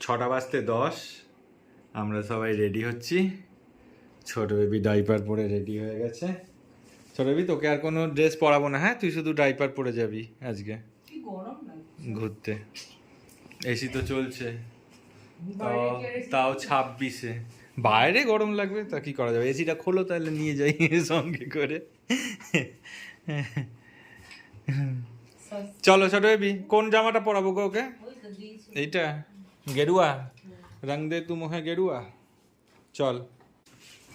ছটা বাজতে দশ। আমরা সবাই রেডি হচ্ছি। ছোট বেবি ডাইপার পরে রেডি হয়ে গেছে। ছোট বেবি তোকে আর কোনো ড্রেস পরাবো না হ্যাঁ? তুই শুধু ডাইপার পরে যাবি আজকে। ঘুরতে। এসি তো চলছে। তাও ছাব্বিশে। বাইরে গরম লাগবে তা কি করা যাবে? এসিটা খোলো তাহলে নিয়ে যাই সঙ্গে করে। চলো ছোট বেবি কোন জামাটা পরাবো গো ওকে? এইটা? গেরুয়া। রং দে তু মোহে গেরুয়া। চল।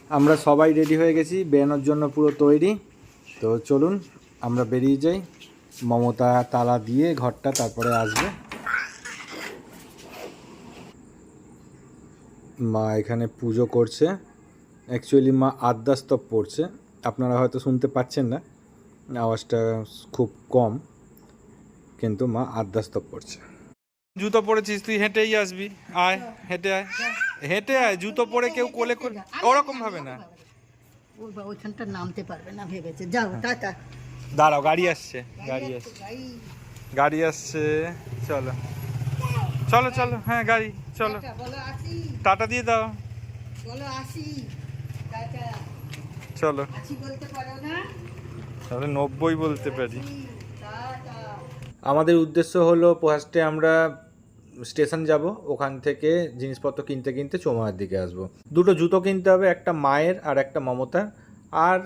আমরা সবাই রেডি হয়ে গেছি, বেরোনোর জন্য পুরো তৈরি। তো চলুন, আমরা বেরিয়ে যাই। মমতা তালা দিয়ে ঘরটা তারপরে আসবে। মা এখানে পুজো করছে। অ্যাকচুয়ালি মা আদ্যাস্তব পড়ছে। আপনারা হয়তো শুনতে পাচ্ছেন না, আওয়াজটা খুব কম, কিন্তু মা আদ্যাস্তব পড়ছে। জুতো পরেছিস তুই হেঁটেই আসবি। আয় হেঁটে আয়। হেঁটে আয় জুতো পরে কেউ কোলে করে ওরকম ভাবে না। ওইখানটা নামতে পারবে না ভেবেছে। যাও টাটা। দাঁড়াও গাড়ি আসছে গাড়ি আসছে। গাড়ি। আসছে চলো। চলো চলো হ্যাঁ গাড়ি চলো। টাটা, বলো আসি। টাটা দিয়ে দাও। বলো চলো। তাহলে নব্বই বলতে পারি। আমাদের উদ্দেশ্য হলো ফার্স্টে আমরা স্টেশন যাব, ওখান থেকে জিনিসপত্র কিনতে কিনতে চৌমাহার দিকে আসব। দুটো জুতো কিনতে হবে, একটা মায়ের আর একটা মমতা আর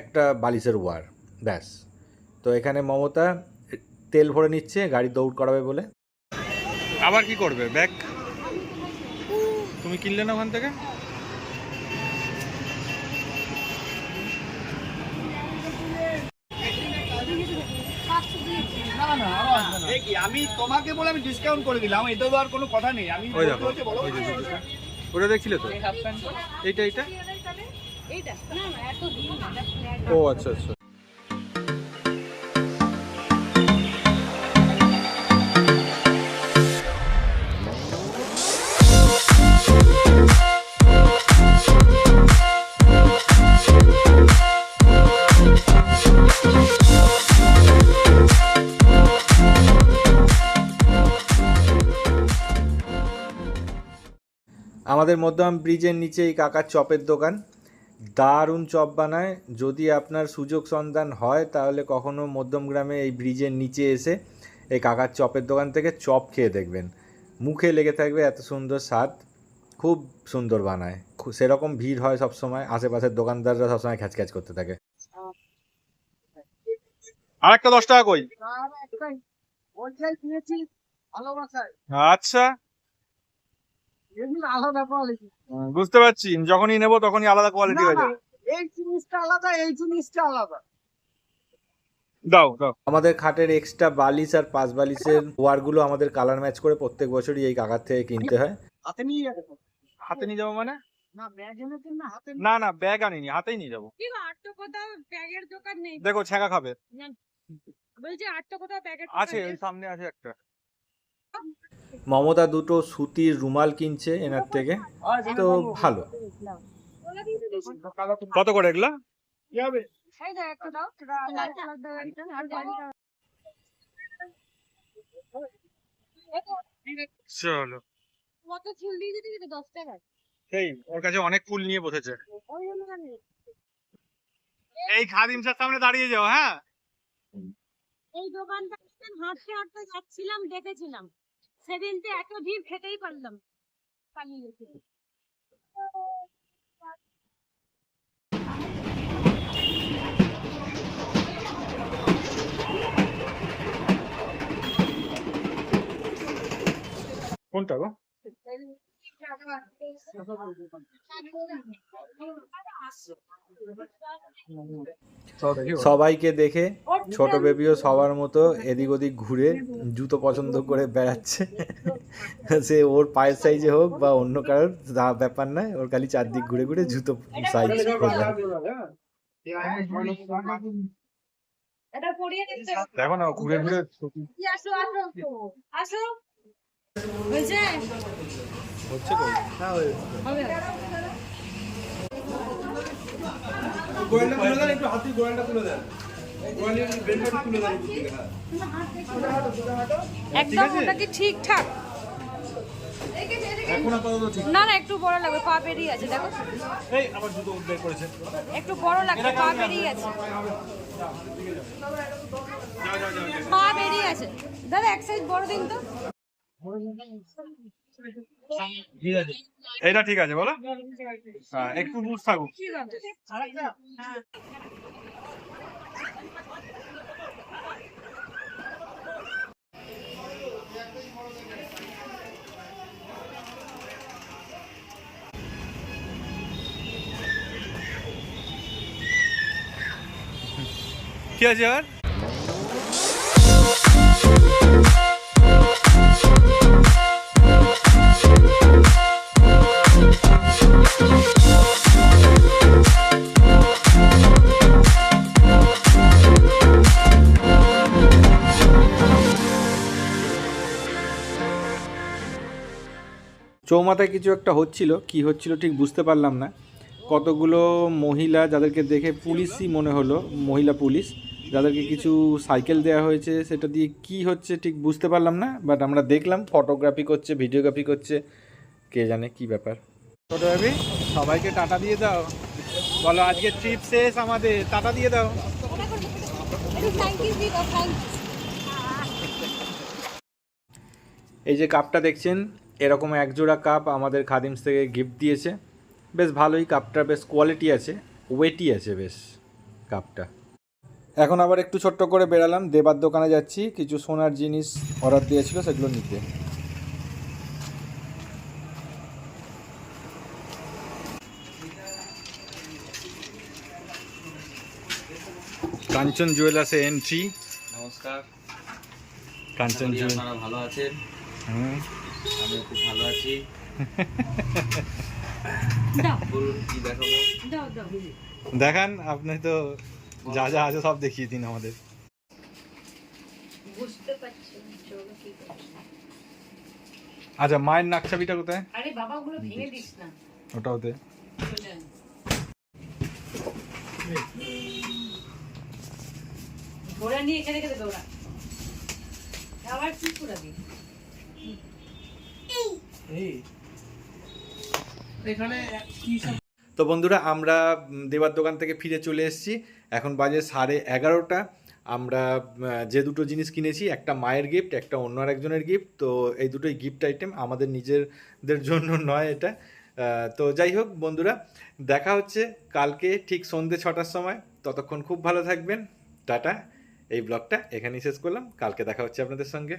একটা বালিশের ওয়ার, ব্যাস। তো এখানে মমতা তেল ভরে নিচ্ছে, গাড়ি দৌড় করাবে বলে। আবার কি করবে? ব্যাগ? তুমি কিনলে না ওখান থেকে? এ কি, আমি তোমাকে বলে আমি ডিসকাউন্ট করে দিলাম এটা তো আর কোনো কথা নেই। আমি দেখো। ওটা দেখছিলে তো? এইটা এইটা? ও আচ্ছা আচ্ছা। আমাদের মধ্যম ব্রিজের নিচে এই কাকার চপের দোকান। দারুণ চপ বানায়। যদি আপনার সুযোগ সন্ধান হয় তাহলে কখনো মধ্যম গ্রামে এই ব্রিজের নিচে এসে এই কাকার চপের দোকান থেকে চপ খেয়ে দেখবেন। মুখে লেগে থাকবে এত সুন্দর স্বাদ। খুব সুন্দর বানায়। সেরকম ভিড় হয় সব সময় আশেপাশের দোকানদাররা সবসময় খ্যাচ খ্যাচ করতে থাকে। আর একটা দশ টাকা কই? আচ্ছা। আলাদা কোয়ালিটি বুঝতে পারছি। যখনই নেব তখনই আলাদা কোয়ালিটি হয়ে যাবে। এই জিনিসটা আলাদা এই জিনিসটা আলাদা। দাও দাও। আমাদের খাটের এক্সট্রা বালিশ আর পাঁচ বালিশের ওয়ারগুলো আমাদের কালার ম্যাচ করে প্রত্যেক বছরই এই কাকার থেকে কিনতে হয়। হাতে নিয়ে যাবে হাতে নিয়ে যাব মানে? না ব্যাগ না হাতে না না ব্যাগ আনিনি হাতেই নিয়ে যাব। ব্যাগের দোকান নেই? দেখো ছ্যাঁকা খাবে। বলছি আর কোথাও ব্যাগের আছে ওই সামনে আছে একটা। মমতা দুটো সুতির রুমাল কিনছে এনার থেকে। তো ভালো। কত করে এগুলা? কি হবে এই দেখ একটু দাও আর বাড়িটা চলো কত ফুল দিয়ে দিতে কিন্তু দশ টাকা সেই ওর কাছে অনেক ফুল নিয়ে বসেছে। জন্য জানি সামনে দাঁড়িয়ে যাও হ্যাঁ? এই দোকানটা হাঁটতে হাঁটতে যাচ্ছিলাম দেখেছিলাম। সেদিনতে এত ভিড় খেতেই পারলাম পালিয়ে গেছে। কোনটা গো? সবাইকে দেখে ছোট বেবিও সবার মতো এদিক ওদিক ঘুরে জুতো পছন্দ করে বেড়াচ্ছে। সে ওর পায়ের সাইজে হোক বা অন্য কারোর ব্যাপার নয় ওর খালি চারদিক ঘুরে ঘুরে জুতো সাইজ দেখো না ঘুরে ঘুরে আসো আসো আসো। হচ্ছে কই? হবে একদম ওটা কি ঠিকঠাক? না না একটু বড় লাগবে পা বেরিয়ে আছে দেখো। এই আবার জুতো বের করেছে। একটু বড় লাগবে পা বেরিয়ে আছে। পা বেরিয়ে আছে। দাদা এক সাইজ বড় দিন তো। এটা ঠিক আছে বলো। হ্যাঁ একটু লুজ থাকুক। কি আছে আর চৌমাথায় কিছু একটা হচ্ছিল, কি হচ্ছিল ঠিক বুঝতে পারলাম না। কতগুলো মহিলা যাদেরকে দেখে পুলিশই মনে হলো, মহিলা পুলিশ, যাদেরকে কিছু সাইকেল দেওয়া হয়েছে, সেটা দিয়ে কি হচ্ছে ঠিক বুঝতে পারলাম না বাট আমরা দেখলাম ফটোগ্রাফি করছে ভিডিওগ্রাফি করছে, কে জানে কি ব্যাপার। সবাইকে টাটা দিয়ে দাও। বলো, আজকে ট্রিপ শেষ আমাদের, টাটা দিয়ে দাও। এই যে কাপটা দেখছেন, এরকম এক জোড়া কাপ আমাদের খাদিমস থেকে গিফট দিয়েছে। বেশ ভালোই কাপটা বেশ কোয়ালিটি আছে ওয়েটি আছে বেশ কাপটা এখন আবার একটু ছোট্ট করে বেরালাম দেবার দোকানে যাচ্ছি, কিছু সোনার জিনিস অর্ডার দিয়েছিল, সেগুলো নিতে। কাঞ্চন জুয়েলার্সে এন্ট্রি নমস্কার। কাঞ্চন জুয়েল আপনারা ভালো আছেন। হুম। আমিও খুব ভালো আছি। দেখান আপনি তো যা যা আছে সব দেখিয়ে দিন আমাদের। আচ্ছা মায়ের নাকছাবিটা কোথায়? আরে বাবা ওগুলো ভেঙে দিস না। ওটা ওতে ওরা নিয়ে এখানে আবার কি করাবি তো বন্ধুরা আমরা দেবার দোকান থেকে ফিরে চলে এসেছি। এখন বাজে সাড়ে এগারোটা। আমরা যে দুটো জিনিস কিনেছি একটা মায়ের গিফট একটা অন্য আরেকজনের গিফট তো এই দুটোই গিফট আইটেম আমাদের নিজেদের জন্য নয় এটা। তো যাই হোক বন্ধুরা দেখা হচ্ছে কালকে ঠিক সন্ধ্যে ছটার সময়। ততক্ষণ খুব ভালো থাকবেন। টাটা। এই ব্লগটা এখানেই শেষ করলাম। কালকে দেখা হচ্ছে আপনাদের সঙ্গে।